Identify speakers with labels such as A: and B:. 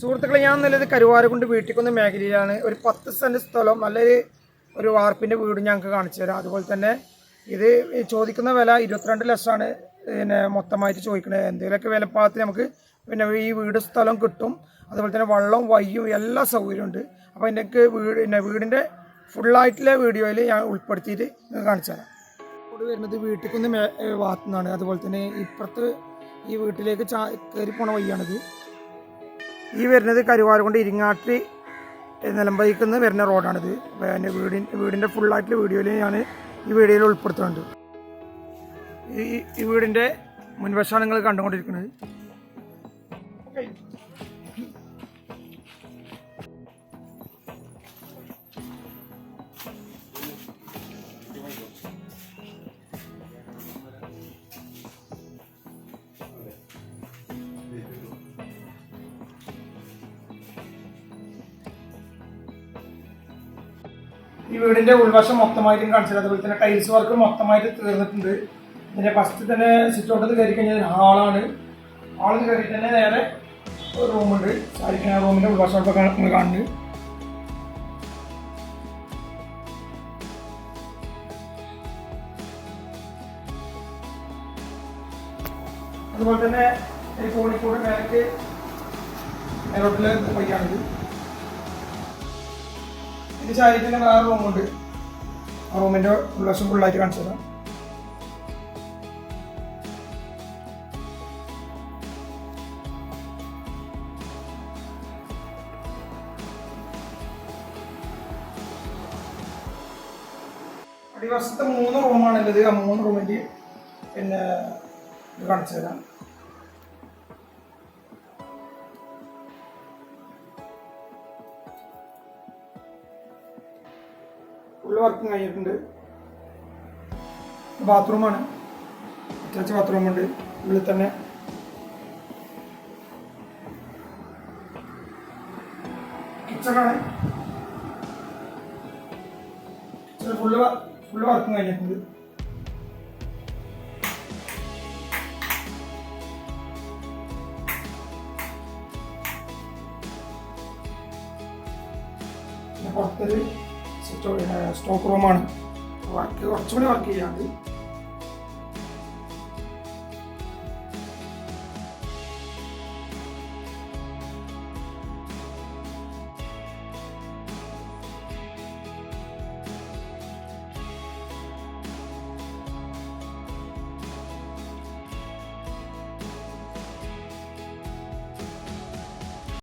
A: സുഹൃത്തുക്കളെ ഞാൻ നല്ലത് കരുവാരക്കുണ്ട് വീട്ടിക്കുന്ന മേഖലയിലാണ്. ഒരു പത്ത് സെന്റ് സ്ഥലം നല്ലൊരു ഒരു വാർപ്പിന്റെ വീട് ഞങ്ങൾക്ക് കാണിച്ചു തരാം. അതുപോലെ തന്നെ ഇത് ചോദിക്കുന്ന വില ഇരുപത്തിരണ്ട് ലക്ഷമാണ്. പിന്നെ മൊത്തമായിട്ട് ചോദിക്കുന്നത് എന്തെങ്കിലുമൊക്കെ വിലപ്പാകത്തിൽ നമുക്ക് പിന്നെ ഈ വീട് സ്ഥലം കിട്ടും. അതുപോലെ തന്നെ വള്ളവും വയ്യും എല്ലാ സൗകര്യവും ഉണ്ട്. അപ്പോൾ എനിക്ക് വീട് പിന്നെ വീടിന്റെ ഫുള്ളായിട്ടുള്ള വീഡിയോയിൽ ഞാൻ ഉൾപ്പെടുത്തിയിട്ട് നിങ്ങൾക്ക് കാണിച്ചു തരാം. ഇവിടെ വരുന്നത് വീട്ടിൽ ഭാഗത്തു നിന്നാണ് അതുപോലെ തന്നെ ഇപ്പുറത്ത് ഈ വീട്ടിലേക്ക് ചാ കയറി പോണ വഴിയാണിത്. ഈ വരുന്നത് കരുവാരക്കുണ്ട് ഇരിങ്ങാട്ടി നിലമ്പതിക്ക് നിന്ന് വരുന്ന റോഡാണിത്. എന്റെ വീടിന്റെ വീടിന്റെ ഫുള്ളായിട്ടുള്ള വീഡിയോയിൽ ഞാൻ ഈ വീഡിയോയിൽ ഉൾപ്പെടുത്തുന്നുണ്ട്. ഈ ഈ വീടിന്റെ മുൻവശമാണ് നിങ്ങൾ കണ്ടുകൊണ്ടിരിക്കുന്നത്. ഈ വീടിന്റെ ഉൾവശം മൊത്തമായിട്ടും കാണിച്ചത് അതുപോലെ തന്നെ ടൈൽസ് വർക്ക് മൊത്തമായിട്ട് തീർന്നിട്ടുണ്ട്. പിന്നെ ഫസ്റ്റ് തന്നെ സിറ്റ് ഔട്ടത്ത് കയറി കഴിഞ്ഞാൽ ഹാളാണ് ഹാളിൽ കയറി തന്നെ നേരെ ഒരു റൂമുണ്ട് സാരിക്കുന്ന റൂമിന്റെ ഉൾവശം ഒക്കെ കാണുന്നുണ്ട് അതുപോലെ തന്നെ കോഴിക്കോട് മേലേക്ക് എയർപോർട്ടിൽ വഴിയാണിത് ഇത് ശരീരത്തിന് വേറെ റൂമുണ്ട് ആ റൂമിന്റെ ഉള്ളവശം ഫുള്ളായിട്ട് കാണിച്ചു തരാം. അടിവശത്തെ മൂന്ന് റൂമാണുള്ളത് ആ മൂന്ന് റൂമിന്റെ പിന്നെ കാണിച്ചു തരാം. ഫുള്ള് വർക്കും കഴിഞ്ഞിട്ടുണ്ട്. ബാത്റൂമാണ്. അറ്റാച്ച് ബാത്റൂമുണ്ട് ഉള്ളിൽ തന്നെ. കിച്ചണാണ് കിച്ചൺ ഫുള്ള് ഫുള്ള് വർക്കും കഴിഞ്ഞിട്ടുണ്ട്. പുറത്തൊരു സ്റ്റോക്ക് റൂമാണ് വർക്ക് കുറച്ചുകൂടി വർക്ക് ചെയ്യാണ്ട്